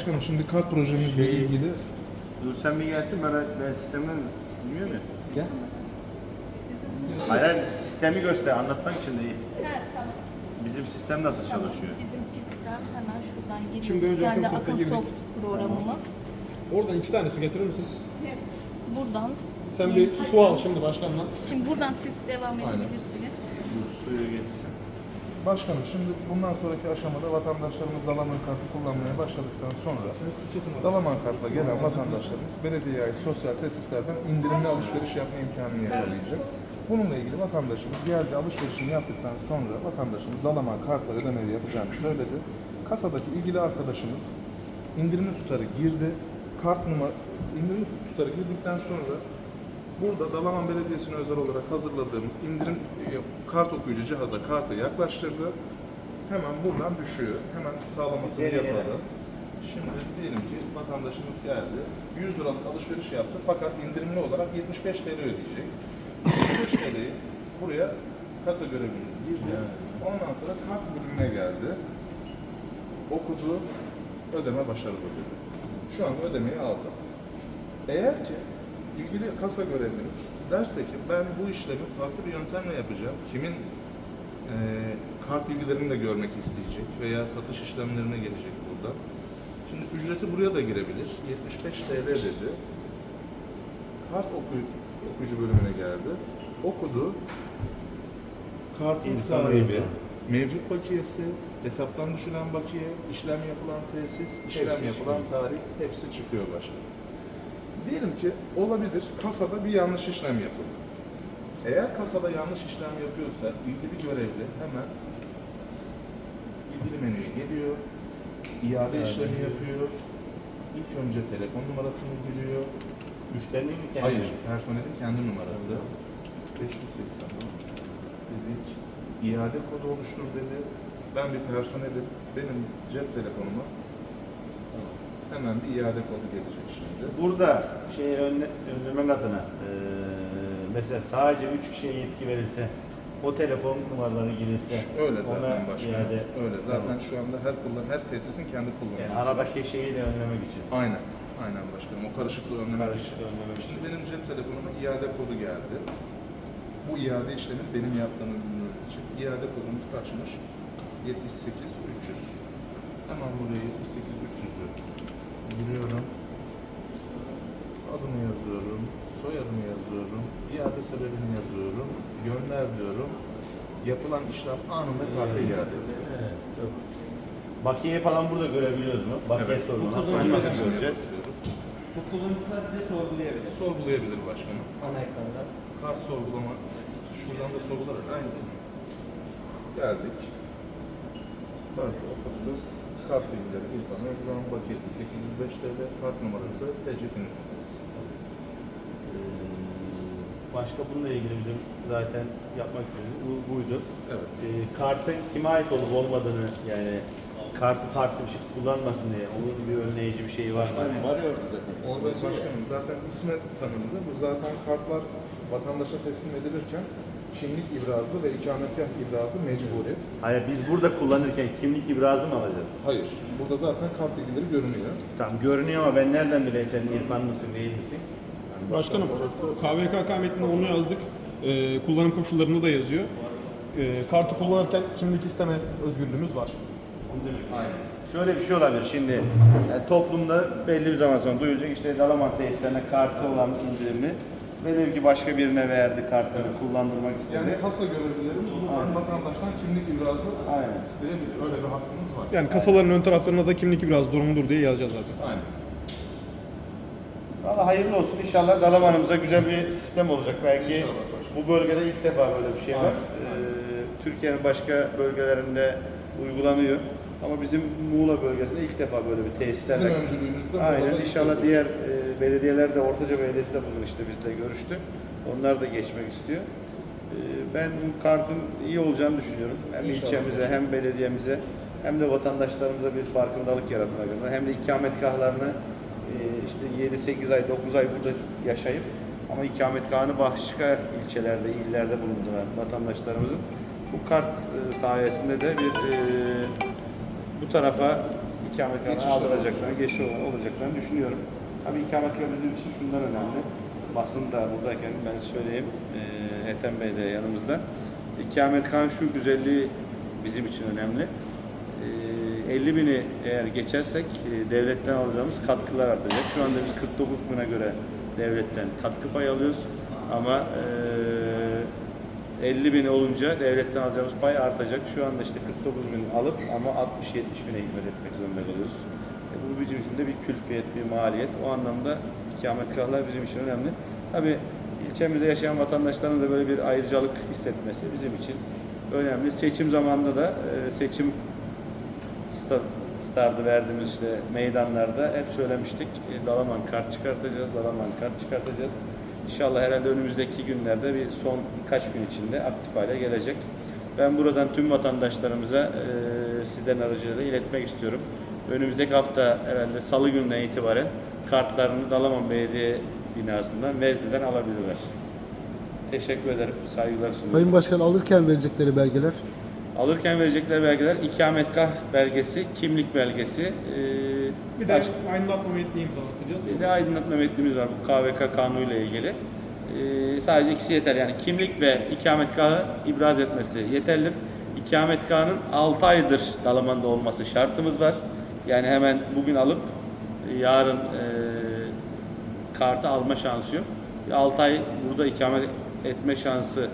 Başkanım şimdi kart projemizle Şey- ilgili Dur sen bir gelsin bana ben sistemden biliyor mu? Gel. Hayır, hayır, sistemi göster anlatmak için değil. Ha, tamam. Bizim sistem nasıl çalışıyor? Bizim sistem hemen şuradan giriyor. Şimdi önce Kendi girdik. Akınsoft programımız. Oradan iki tane su getirir misin? Buradan. Sen bir su al şimdi başkanla. Şimdi buradan siz devam edebilirsiniz. Dur suyu getirsin. Başkanım şimdi bundan sonraki aşamada vatandaşlarımız Dalaman kartı kullanmaya başladıktan sonra Dalaman kartla gelen vatandaşlarımız belediyeye sosyal tesislerden indirimli alışveriş yapma imkanını yakalayacak. Bununla ilgili vatandaşımız geldi alışverişini yaptıktan sonra vatandaşımız Dalaman kartla ödemeyi yapacağını söyledi. Kasadaki ilgili arkadaşımız indirimli tutarı girdi. Kart numara indirimli tutarı girdikten sonra Burada Dalaman Belediyesi'ne özel olarak hazırladığımız indirim e, kart okuyucu cihaza kartı yaklaştırdı. Hemen buradan düşüyor. Hemen sağlamasını yapalım. Şimdi diyelim ki vatandaşımız geldi. 100 liralık alışveriş yaptı fakat indirimli olarak 75 TL ödeyecek. 75 TL'yi buraya kasa görevlimiz girdi. Ondan sonra kart bölümüne geldi. Okudu, ödeme başarılı dedi. Şu anda ödemeyi aldı. Eğer ki ilgili kasa görevlimiz derse ki ben bu işlemi farklı bir yöntemle yapacağım. Kimin eee kart bilgilerini de görmek isteyecek veya satış işlemlerine gelecek burada. Şimdi ücreti buraya da girebilir. 75 TL dedi. Kart okuyucu, okuyucu bölümüne geldi. Okudu. Kartın sahibi, mevcut bakiyesi, hesaptan düşülen bakiye, işlem yapılan tesis, işlem Hepsi yapılan tarih hepsi çıkıyor başkanım. Diyelim ki olabilir kasada bir yanlış işlem yapıldı. Eğer kasada yanlış işlem yapıyorsa ilgili görevli hemen ilgili menüye geliyor, iade işlemi yapıyor. İlk önce telefon numarasını giriyor. Müşterinin mi kendi? Hayır, personelin kendi numarası. 580 dedik. İade kodu oluştur dedi. Ben bir personelim. Benim cep telefonuma hemen bir iade kodu gelecek şimdi. Burada şey önle, önlemek adına eee mesela sadece 3 kişiye yetki verilse o telefon numaraları girilse Öyle zaten başkanım. iade Öyle zaten Tamam. şu anda her kullan her tesisin kendi yani kullanıcısı. aradaki şeyi de önlemek için. Aynen. Aynen başkanım. O karışıklığı önlemek için. Karışıklığı önlemek için. Şimdi benim cep telefonuma iade kodu geldi. Bu iade işlemi benim yaptığımı bilmiyoruz için. İade kodumuz kaçmış? 78 300. Hemen buraya 78 300'ü giriyorum. Adımı yazıyorum, soyadımı yazıyorum, iade sebebini yazıyorum, gönder diyorum. Yapılan işlem anında karta iade ediyor. Evet, falan burada görebiliyoruz mu? Bakiye Evet. sorunu. Nasıl, nasıl göreceğiz? Bu kullanıcılar bile sorgulayabilir. Sorgulayabilir başkanım. Ana ekranda. Kart sorgulama, şuradan da sorgularız. Aynı. Geldik. Kartı okuttuk. Kart bilgileri İlkan Özcan, bakiyesi 805 TL, kart numarası, TC kimlik numarası. Ee, Başka bununla ilgili bizim zaten yapmak istediğimiz bu- buydu. Evet. Ee, kartın kime ait olup olmadığını yani kartı farklı bir şey kullanmasın diye onun bir önleyici bir şeyi var mı? Var ya orada zaten. Orada başkanım zaten isme tanımlı. Bu zaten kartlar vatandaşa teslim edilirken kimlik ibrazı ve ikametgah ibrazı mecburi. Hayır biz burada kullanırken kimlik ibrazı mı alacağız? Hayır. Burada zaten kart bilgileri görünüyor. Tamam görünüyor ama ben nereden bileyim sen İrfan mısın değil misin? Yani Başkanım orası KVKK metnine onu yazdık. Ee, kullanım koşullarını da yazıyor. Ee, kartı kullanırken kimlik isteme özgürlüğümüz var. Aynen. Şöyle bir şey olabilir şimdi yani toplumda belli bir zaman sonra duyulacak işte Dalaman tesislerine kartı olan indirimli velev ki başka birine verdi kartları kullandırmak istedi. Yani kasa görevlilerimiz buradan vatandaştan kimlik ibrazı Aynen. isteyebilir. Öyle bir hakkımız var. Yani kasaların ön taraflarına da kimlik biraz zorunludur diye yazacağız zaten. Aynen. Valla hayırlı olsun inşallah Dalaman'ımıza güzel bir sistem olacak. Belki İnşallah bu bölgede ilk defa böyle bir şey var. Aynen, Ee, Türkiye'nin başka bölgelerinde uygulanıyor. Ama bizim Muğla bölgesinde ilk defa böyle bir tesislerle Sizin öncülüğünüzde Aynen inşallah diğer e, belediyeler de Ortaca Belediyesi de bugün işte bizle görüştü. Onlar da geçmek istiyor. E, ben bu kartın iyi olacağını düşünüyorum. Hem İnşallah. ilçemize hem belediyemize hem de vatandaşlarımıza bir farkındalık yaratmak adına hem de ikametgahlarını e, işte 7-8 ay 9 ay burada yaşayıp ama ikametgahını başka ilçelerde, illerde bulunduran vatandaşlarımızın bu kart e, sayesinde de bir e, bu tarafa ikametgahını Geçiş aldıracaklarını, geçiş olacaklarını düşünüyorum. Tabii ikametgah bizim için şundan önemli. Basın da buradayken ben söyleyeyim, e, Ethem Bey de yanımızda. İkametgahın şu güzelliği bizim için önemli. E, 50 bini eğer geçersek e, devletten alacağımız katkılar artacak. Şu anda biz 49 bine göre devletten katkı payı alıyoruz. Ama e, 50 bin olunca devletten alacağımız pay artacak. Şu anda işte 49 bin alıp ama 60-70 bine hizmet etmek zorunda kalıyoruz. E, bu bizim için de bir külfiyet, bir maliyet. O anlamda ikametgahlar bizim için önemli. Tabii ilçemizde yaşayan vatandaşların da böyle bir ayrıcalık hissetmesi bizim için önemli. Seçim zamanında da e, seçim sta- startı verdiğimiz işte meydanlarda hep söylemiştik. E, Dalaman kart çıkartacağız, Dalaman kart çıkartacağız. İnşallah herhalde önümüzdeki günlerde bir son birkaç gün içinde aktif hale gelecek. Ben buradan tüm vatandaşlarımıza e, sizden aracılığıyla iletmek istiyorum. Önümüzdeki hafta herhalde salı gününden itibaren kartlarını Dalaman Belediye binasından, Vezne'den alabilirler. Teşekkür ederim. Saygılar sunuyorum. Sayın Başkan alırken verecekleri belgeler Alırken verecekleri belgeler ikametgah belgesi, kimlik belgesi, eee, Bir de baş- aydınlatma metni imzalatacağız. bir de aydınlatma metnimiz var bu KVK kanunuyla ilgili. Eee, sadece ikisi yeter yani kimlik ve ikametgahı ibraz etmesi yeterli. İkametgahının 6 aydır Dalaman'da olması şartımız var. Yani hemen bugün alıp e, yarın eee kartı alma şansı yok. 6 ay burada ikamet etme şansı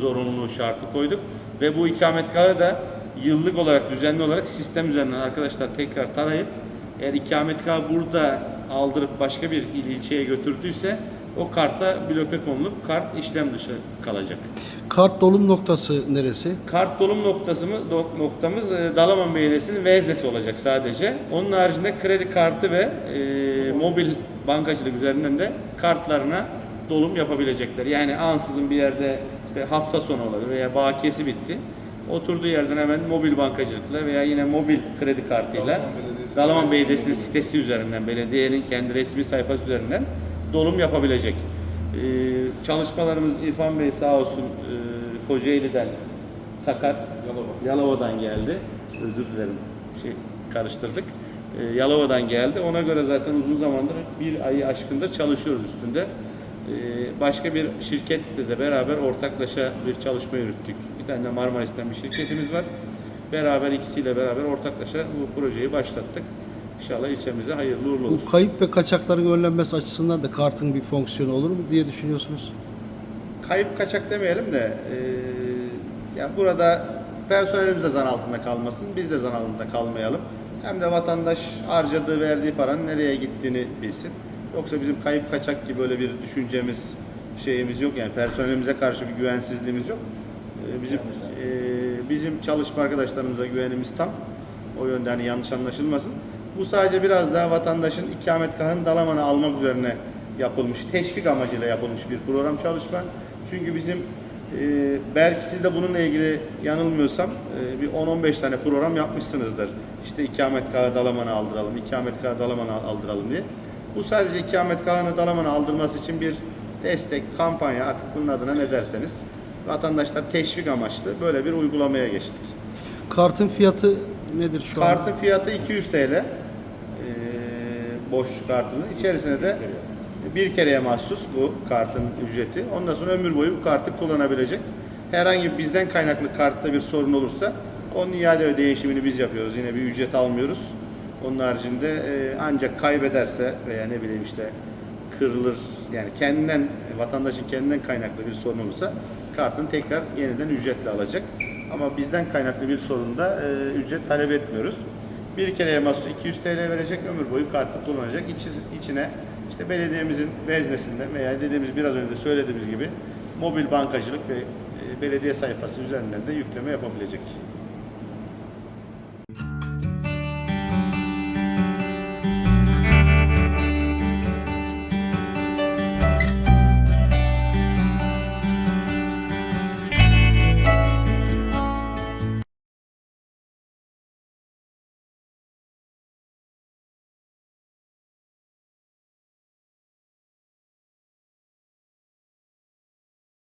zorunluluğu şartı koyduk. Ve bu ikametgahı da yıllık olarak, düzenli olarak sistem üzerinden arkadaşlar tekrar tarayıp eğer ikametgahı burada aldırıp başka bir il ilçeye götürdüyse o karta bloke konulup kart işlem dışı kalacak. kart dolum noktası neresi? Kart dolum noktası mı, do- noktamız e, Dalaman Belediyesi'nin veznesi olacak sadece. Onun haricinde kredi kartı ve e, mobil bankacılık üzerinden de kartlarına dolum yapabilecekler. Yani ansızın bir yerde işte hafta sonu olabilir veya bakiyesi bitti. Oturduğu yerden hemen mobil bankacılıkla veya yine mobil kredi kartıyla Dalaman Belediyesi Belediyesi'nin sitesi üzerinden, belediyenin kendi resmi sayfası üzerinden dolum yapabilecek. Ee, çalışmalarımız İrfan Bey sağ olsun e, Kocaeli'den Sakat Yalova. Yalova'dan geldi. Özür dilerim. Şey karıştırdık. Ee, Yalova'dan geldi. Ona göre zaten uzun zamandır bir ayı aşkında çalışıyoruz üstünde. Ee, başka bir şirketle de beraber ortaklaşa bir çalışma yürüttük. Bir tane de Marmaris'ten bir şirketimiz var. Beraber ikisiyle beraber ortaklaşa bu projeyi başlattık. İnşallah ilçemize hayırlı uğurlu olur. Bu kayıp ve kaçakların önlenmesi açısından da kartın bir fonksiyonu olur mu diye düşünüyorsunuz? kayıp kaçak demeyelim de e, ya burada personelimiz de zan altında kalmasın, biz de zan altında kalmayalım. Hem de vatandaş harcadığı, verdiği paranın nereye gittiğini bilsin. Yoksa bizim kayıp kaçak gibi böyle bir düşüncemiz, şeyimiz yok. Yani personelimize karşı bir güvensizliğimiz yok. E, bizim e, bizim çalışma arkadaşlarımıza güvenimiz tam. O yönde hani yanlış anlaşılmasın. Bu sadece biraz daha vatandaşın ikametgahını Dalaman'a almak üzerine yapılmış, teşvik amacıyla yapılmış bir program çalışma. Çünkü bizim e, belki siz de bununla ilgili yanılmıyorsam e, bir 10-15 tane program yapmışsınızdır. İşte ikametgahı Dalaman'a aldıralım, ikametgahı Dalaman'a aldıralım diye. Bu sadece ikametgahını Dalaman'a aldırması için bir destek, kampanya artık bunun adına ne derseniz vatandaşlar teşvik amaçlı böyle bir uygulamaya geçtik. Kartın fiyatı nedir şu an? Kartın fiyatı 200 TL. Ee, boş kartının. İçerisine de bir kereye mahsus bu kartın ücreti. Ondan sonra ömür boyu bu kartı kullanabilecek. Herhangi bizden kaynaklı kartta bir sorun olursa onun iade ve değişimini biz yapıyoruz. Yine bir ücret almıyoruz. Onun haricinde e, ancak kaybederse veya ne bileyim işte kırılır yani kendinden vatandaşın kendinden kaynaklı bir sorun olursa kartını tekrar yeniden ücretle alacak. Ama bizden kaynaklı bir sorunda e, ücret talep etmiyoruz. Bir kereye mahsus 200 TL verecek, ömür boyu kartı kullanacak. İçi, içine işte belediyemizin veznesinden veya dediğimiz biraz önce söylediğimiz gibi mobil bankacılık ve e, belediye sayfası üzerinden de yükleme yapabilecek.